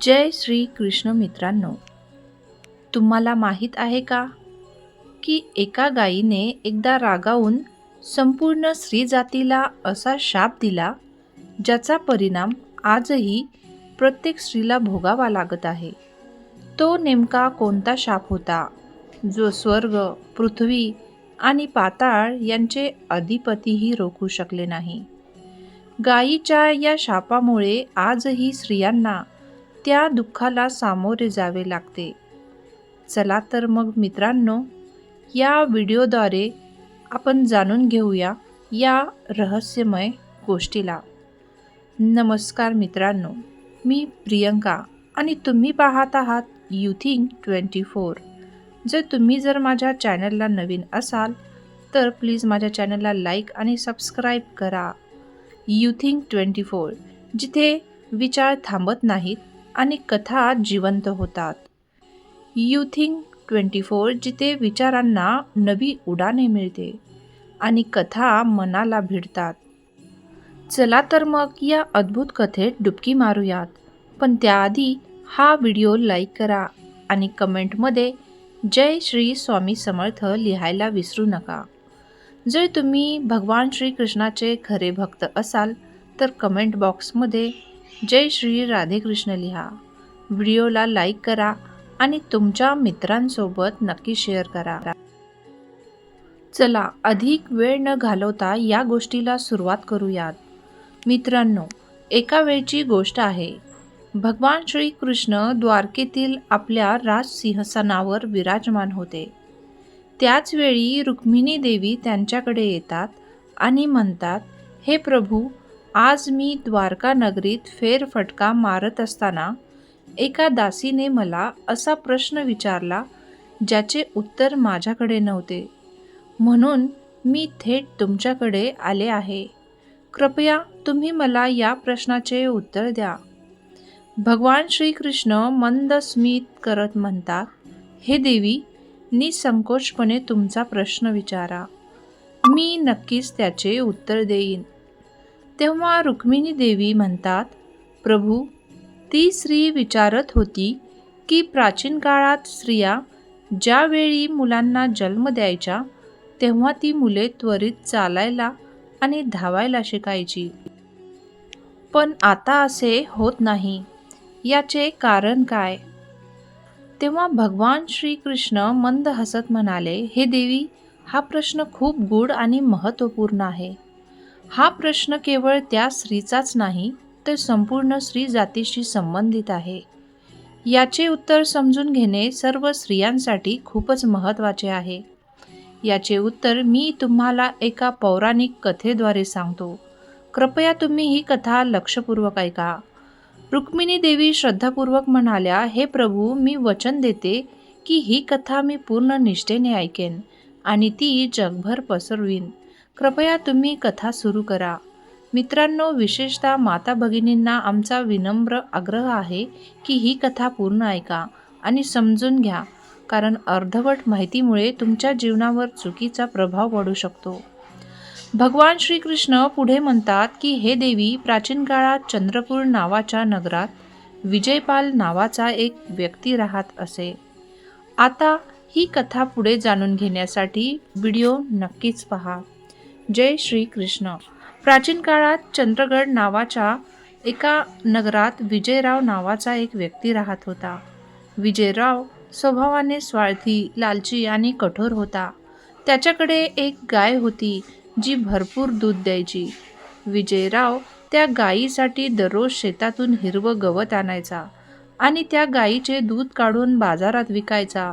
जय श्री कृष्ण मित्रांनो तुम्हाला माहीत आहे का की एका गायीने एकदा रागावून संपूर्ण स्त्री जातीला असा शाप दिला ज्याचा परिणाम आजही प्रत्येक स्त्रीला भोगावा लागत आहे. तो नेमका कोणता शाप होता? जो स्वर्ग पृथ्वी आणि पाताळ यांचे अधिपतीही रोखू शकले नाही. गायीच्या या शापामुळे आजही स्त्रियांना त्या दुःखाला सामोरे जावे लागते. चला तर मग मित्रांनो या व्हिडिओद्वारे आपण जाणून घेऊया या रहस्यमय गोष्टीला. नमस्कार मित्रांनो मी प्रियंका आणि तुम्ही पाहत आहात युथिंग ट्वेंटी फोर. जर तुम्ही जर माझ्या चॅनलला नवीन असाल तर प्लीज माझ्या चॅनलला लाईक आणि सबस्क्राईब करा. युथिंग ट्वेंटी फोर जिथे विचार थांबत नाहीत आणि कथा जिवंत होतात. यू थिंक ट्वेंटी फोर जिथे विचारांना नवी उडाणे मिळते आणि कथा मनाला भिडतात. चला तर मग या अद्भुत कथेत डुबकी मारूयात पण त्याआधी हा व्हिडिओ लाईक करा आणि कमेंटमध्ये जय श्री स्वामी समर्थ लिहायला विसरू नका. जर तुम्ही भगवान श्रीकृष्णाचे खरे भक्त असाल तर कमेंट बॉक्समध्ये जय श्री राधेकृष्ण लिहा. व्हिडिओला लाईक करा आणि तुमच्या मित्रांसोबत नक्की शेअर करा. चला अधिक वेळ न घालवता या गोष्टीला सुरुवात करूयात. मित्रांनो एका वेळची गोष्ट आहे. भगवान श्रीकृष्ण द्वारकेतील आपल्या राजसिंहसनावर विराजमान होते. त्याचवेळी रुक्मिणी देवी त्यांच्याकडे येतात आणि म्हणतात हे प्रभू आज मी द्वारका नगरीत फेरफटका मारत असताना एका दासीने मला असा प्रश्न विचारला ज्याचे उत्तर माझ्याकडे नव्हते. म्हणून मी थेट तुमच्याकडे आले आहे. कृपया तुम्ही मला या प्रश्नाचे उत्तर द्या. भगवान श्रीकृष्ण मंद स्मित करत म्हणतात हे देवी निसंकोचपणे तुमचा प्रश्न विचारा. मी नक्कीच त्याचे उत्तर देईन. तेव्हा रुक्मिणी देवी म्हणतात प्रभू ती स्त्री विचारत होती की प्राचीन काळात स्त्रिया ज्यावेळी मुलांना जन्म द्यायच्या तेव्हा ती मुले त्वरित चालायला आणि धावायला शिकायची. पण आता असे होत नाही. याचे कारण काय? तेव्हा भगवान श्रीकृष्ण मंद हसत म्हणाले हे देवी हा प्रश्न खूप गूढ आणि महत्त्वपूर्ण आहे. हा प्रश्न केवळ त्या स्त्रीचाच नाही तर संपूर्ण स्त्री जातीशी संबंधित आहे. याचे उत्तर समजून घेणे सर्व स्त्रियांसाठी खूपच महत्त्वाचे आहे. याचे उत्तर मी तुम्हाला एका पौराणिक कथेद्वारे सांगतो. कृपया तुम्ही ही कथा लक्षपूर्वक ऐका. रुक्मिणी देवी श्रद्धापूर्वक म्हणाल्या हे प्रभू मी वचन देते की ही कथा मी पूर्ण निष्ठेने ऐकेन आणि ती जगभर पसरवीन. कृपया तुम्ही कथा सुरू करा. मित्रांनो विशेषतः माता भगिनींना आमचा विनम्र आग्रह आहे की ही कथा पूर्ण ऐका आणि समजून घ्या कारण अर्धवट माहितीमुळे तुमच्या जीवनावर चुकीचा प्रभाव पडू शकतो. भगवान श्रीकृष्ण पुढे म्हणतात की हे देवी प्राचीन काळात चंद्रपूर नावाच्या नगरात विजयपाल नावाचा एक व्यक्ती राहत असे. आता ही कथा पुढे जाणून घेण्यासाठी व्हिडिओ नक्कीच पहा. जय श्री कृष्ण प्राचीन काळात चंद्रगड नावाच्या एका नगरात विजयराव नावाचा एक व्यक्ती राहत होता. विजयराव स्वभावाने स्वार्थी लालची आणि कठोर होता. त्याच्याकडे एक गाय होती जी भरपूर दूध द्यायची. विजयराव त्या गायीसाठी दररोज शेतातून हिरवं गवत आणायचा आणि त्या गायीचे दूध काढून बाजारात विकायचा.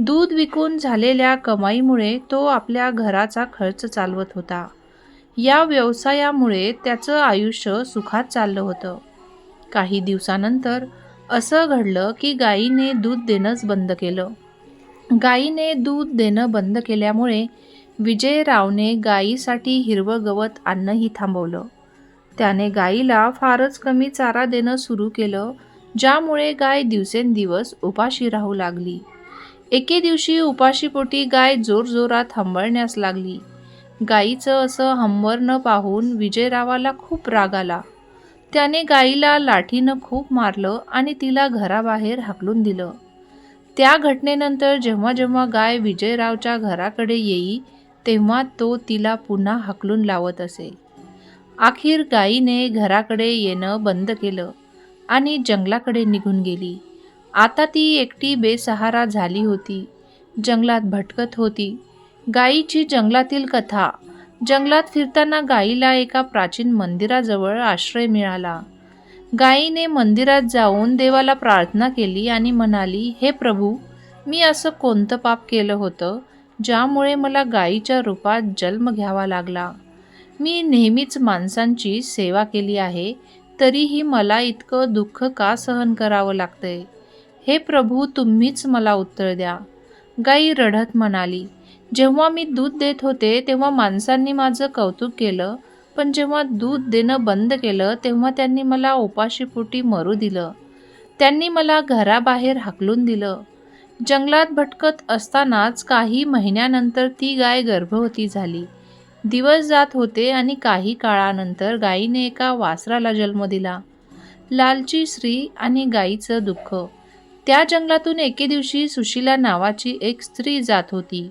दूध विकून झालेल्या कमाईमुळे तो आपल्या घराचा खर्च चालवत होता. या व्यवसायामुळे त्याचं आयुष्य सुखात चाललं होतं. काही दिवसानंतर असं घडलं की गायीने दूध देणंच बंद केलं. गायीने दूध देणं बंद केल्यामुळे विजयरावने गायीसाठी हिरवं गवत आणणंही थांबवलं. त्याने गायीला फारच कमी चारा देणं सुरू केलं ज्यामुळे गाय दिवसेंदिवस उपाशी राहू लागली. एके दिवशी उपाशीपोटी गाय जोरजोरात हंबळण्यास लागली. गायीचं असं हंबरणं पाहून विजयरावाला खूप राग आला. त्याने गाईला लाठीनं खूप मारलं आणि तिला घराबाहेर हाकलून दिलं. त्या घटनेनंतर जेव्हा जेव्हा गाय विजयरावच्या घराकडे येई तेव्हा तो तिला पुन्हा हाकलून लावत असे. अखेर गायीने घराकडे येणं बंद केलं आणि जंगलाकडे निघून गेली. आता ती एकटी बेसहारा झाली होती. जंगलात भटकत होती. गायीची जंगलातील कथा. जंगलात फिरताना गायीला एका प्राचीन मंदिराजवळ आश्रय मिळाला. गायीने मंदिरात जाऊन देवाला प्रार्थना केली आणि म्हणाली हे प्रभू मी असं कोणतं पाप केलं होतं ज्यामुळे मला गायीच्या रूपात जन्म घ्यावा लागला? मी नेहमीच माणसांची सेवा केली आहे तरीही मला इतकं दुःख का सहन करावं लागतंय? हे प्रभू तुम्हीच मला उत्तर द्या. गाई रडत म्हणाली जेव्हा मी दूध देत होते तेव्हा माणसांनी माझं कौतुक केलं पण जेव्हा दूध देणं बंद केलं तेव्हा त्यांनी मला उपाशीपोटी मरू दिलं. त्यांनी मला घराबाहेर हाकलून दिलं. जंगलात भटकत असतानाच काही महिन्यानंतर ती गाय गर्भवती झाली. दिवस जात होते आणि काही काळानंतर गायीने एका वासराला जन्म दिला. लालची स्त्री आणि गायीचं दुःख. त्या जंगलातून एके दिवशी सुशीला नावाची एक स्त्री जात होती.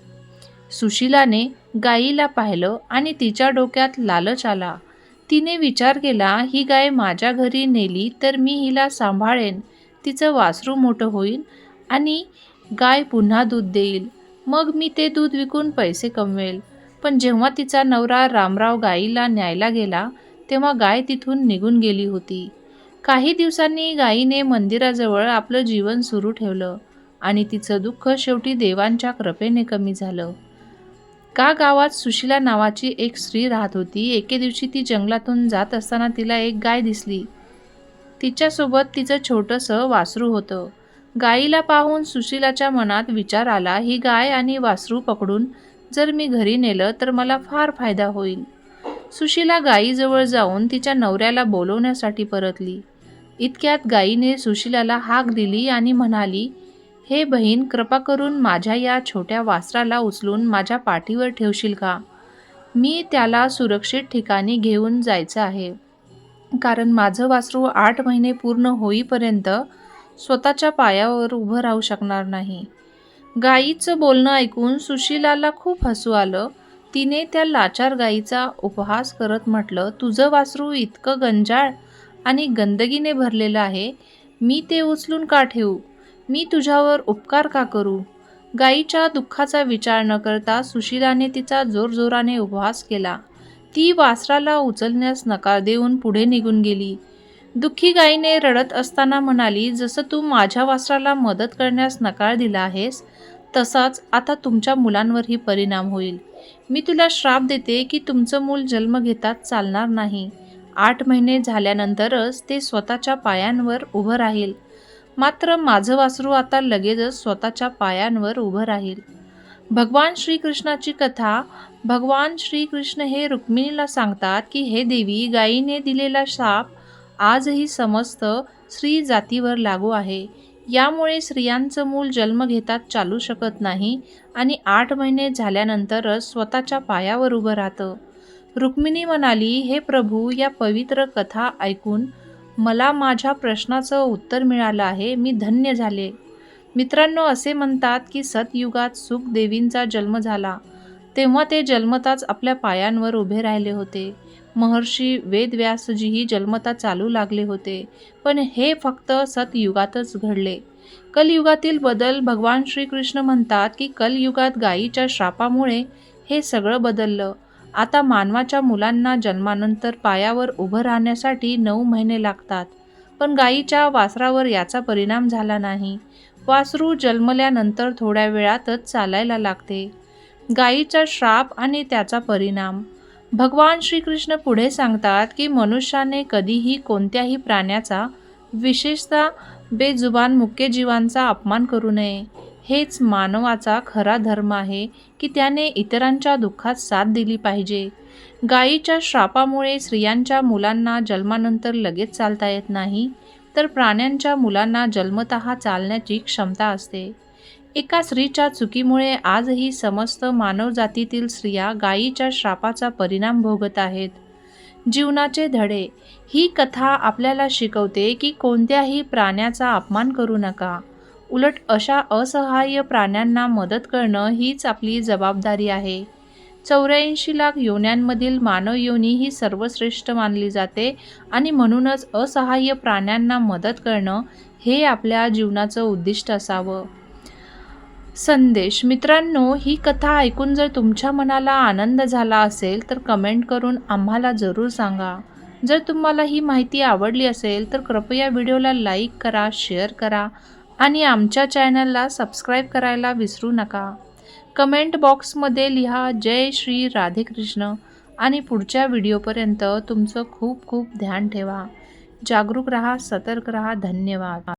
सुशीलाने गायीला पाहिलं आणि तिच्या डोक्यात लालच आला. तिने विचार केला ही गाय माझ्या घरी नेली तर मी हिला सांभाळेन. तिचं वासरू मोठं होईल आणि गाय पुन्हा दूध देईल. मग मी ते दूध विकून पैसे कमवेल. पण जेव्हा तिचा नवरा रामराव गायीला न्यायला गेला तेव्हा गाय तिथून निघून गेली होती. काही दिवसांनी गायीने मंदिराजवळ आपलं जीवन सुरू ठेवलं आणि तिचं दुःख शेवटी देवांच्या कृपेने कमी झालं. का गावात सुशिला नावाची एक स्त्री राहत होती एके दिवशी ती जंगलातून जात असताना तिला एक गाय दिसली. तिच्यासोबत तिचं छोटंसं वासरू होतं. गायीला पाहून सुशिलाच्या मनात विचार आला ही गाय आणि वासरू पकडून जर मी घरी नेलं तर मला फार फायदा होईल. सुशिला गायीजवळ जाऊन तिच्या नवऱ्याला बोलवण्यासाठी परतली. इतक्यात गायीने सुशिलाला हाक दिली आणि म्हणाली हे बहीण कृपा करून माझ्या या छोट्या वासराला उचलून माझ्या पाठीवर ठेवशील का? मी त्याला सुरक्षित ठिकाणी घेऊन जायचं आहे. कारण माझं वासरू आठ महिने पूर्ण होईपर्यंत स्वतःच्या पायावर उभं राहू शकणार नाही. गाईचं बोलणं ऐकून सुशिलाला खूप हसू आलं. तिने त्या लाचार गाईचा उपहास करत म्हटलं तुझं वासरू इतकं गंजाळ आणि गंदगीने भरलेलं आहे. मी ते उचलून का ठेवू? मी तुझ्यावर उपकार का करू? गाईच्या दुःखाचा विचार न करता सुशिलाने तिचा जोरजोराने उपवास केला. ती वासराला उचलण्यास नकार देऊन पुढे निघून गेली. दुःखी गाईने रडत असताना म्हणाली जसं तू माझ्या वासराला मदत करण्यास नकार दिला आहेस तसाच आता तुमच्या मुलांवरही परिणाम होईल. मी तुला श्राप देते की तुमचं मूल जन्म घेतात चालणार नाही. आठ महिने झाल्यानंतरच ते स्वतःच्या पायांवर उभं राहील. मात्र माझं वासरू आता लगेचच स्वतःच्या पायांवर उभं राहील. भगवान श्रीकृष्णाची कथा भगवान श्रीकृष्ण हे रुक्मिणीला सांगतात की हे देवी गायीने दिलेला शाप आजही समस्त स्त्री जातीवर लागू आहे. यामुळे स्त्रियांचं मूल जन्म घेतात चालू शकत नाही आणि आठ महिने झाल्यानंतरच स्वतःच्या पायावर उभं राहतं. रुक्मिणी म्हणाली हे प्रभू या पवित्र कथा ऐकून मला माझ्या प्रश्नाचं उत्तर मिळालं आहे. मी धन्य झाले. मित्रांनो असे म्हणतात की सतयुगात सुखदेवींचा जन्म झाला. तेव्हा ते जन्मताच आपल्या पायांवर उभे राहिले होते. महर्षी वेदव्यासजीही जन्मता चालू लागले होते. पण हे फक्त सतयुगातच घडले. कलयुगातील बदल भगवान श्रीकृष्ण म्हणतात की कलयुगात गायीच्या श्रापामुळे हे सगळं बदललं. आता मानवाच्या मुलांना जन्मानंतर पायावर उभं राहण्यासाठी नऊ महिने लागतात. पण गायीच्या वासरावर याचा परिणाम झाला नाही. वासरू जन्मल्यानंतर थोड्या वेळातच चालायला लागते. गायीचा श्राप आणि त्याचा परिणाम. भगवान श्रीकृष्ण पुढे सांगतात की मनुष्याने कधीही कोणत्याही प्राण्याचा विशेषतः बेजुबान मुख्य जीवांचा अपमान करू नये. हेच मानवाचा खरा धर्म आहे की त्याने इतरांच्या दुःखात साथ दिली पाहिजे. गायीच्या श्रापामुळे स्त्रियांच्या मुलांना जन्मानंतर लगेच चालता येत नाही तर प्राण्यांच्या मुलांना जन्मतः चालण्याची क्षमता असते. एका स्त्रीच्या चुकीमुळे आजही समस्त मानवजातीतील स्त्रिया गायीच्या श्रापाचा परिणाम भोगत आहेत. जीवनाचे धडे ही कथा आपल्याला शिकवते की कोणत्याही प्राण्याचा अपमान करू नका. उलट अशा असहाय्य प्राण्यांना मदत करणं हीच आपली जबाबदारी आहे. चौऱ्याऐंशी लाख योन्यांमधील मानव योनी ही सर्वश्रेष्ठ मानली जाते आणि म्हणूनच असहाय्य प्राण्यांना मदत करणं हे आपल्या जीवनाचं उद्दिष्ट असावं. संदेश मित्रांनो ही कथा ऐकून जर तुमच्या मनाला आनंद झाला असेल तर कमेंट करून आम्हाला जरूर सांगा. जर तुम्हाला ही माहिती आवडली असेल तर कृपया व्हिडिओला लाईक करा शेअर करा. आणि आमच्या चॅनलला सबस्क्राईब करायला विसरू नका. कमेंट बॉक्समध्ये लिहा जय श्री राधेकृष्ण आणि पुढच्या व्हिडिओपर्यंत तुमचं खूप खूप ध्यान ठेवा. जागरूक रहा सतर्क रहा धन्यवाद.